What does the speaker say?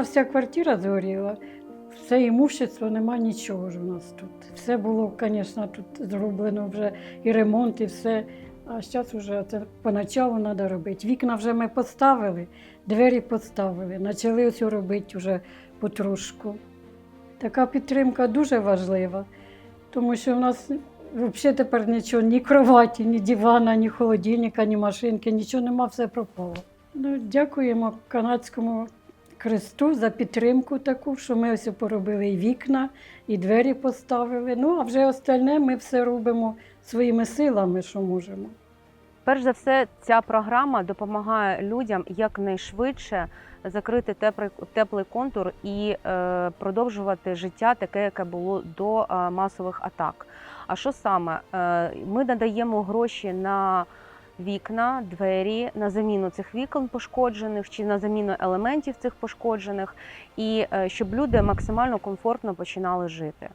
вся квартира згоріла, все імущество, нема нічого ж у нас тут. Все було, звісно, тут зроблено вже і ремонт, і все. А зараз вже це поначалу треба робити. Вікна вже ми поставили, двері поставили, почали ось робити вже потрошку. Така підтримка дуже важлива, тому що в нас взагалі тепер нічого, ні кроваті, ні дивана, ні холодильника, ні машинки, нічого нема, все пропало. Ну, дякуємо канадському кресту за підтримку таку, що ми ось поробили і вікна, і двері поставили. Ну, а вже остальне ми все робимо своїми силами, що можемо. Перш за все, ця програма допомагає людям якнайшвидше закрити теплий контур і е, продовжувати життя таке, яке було до е, масових атак. А що саме? Е, ми надаємо гроші на вікна, двері, на заміну цих вікон пошкоджених чи на заміну елементів цих пошкоджених, і е, щоб люди максимально комфортно починали жити.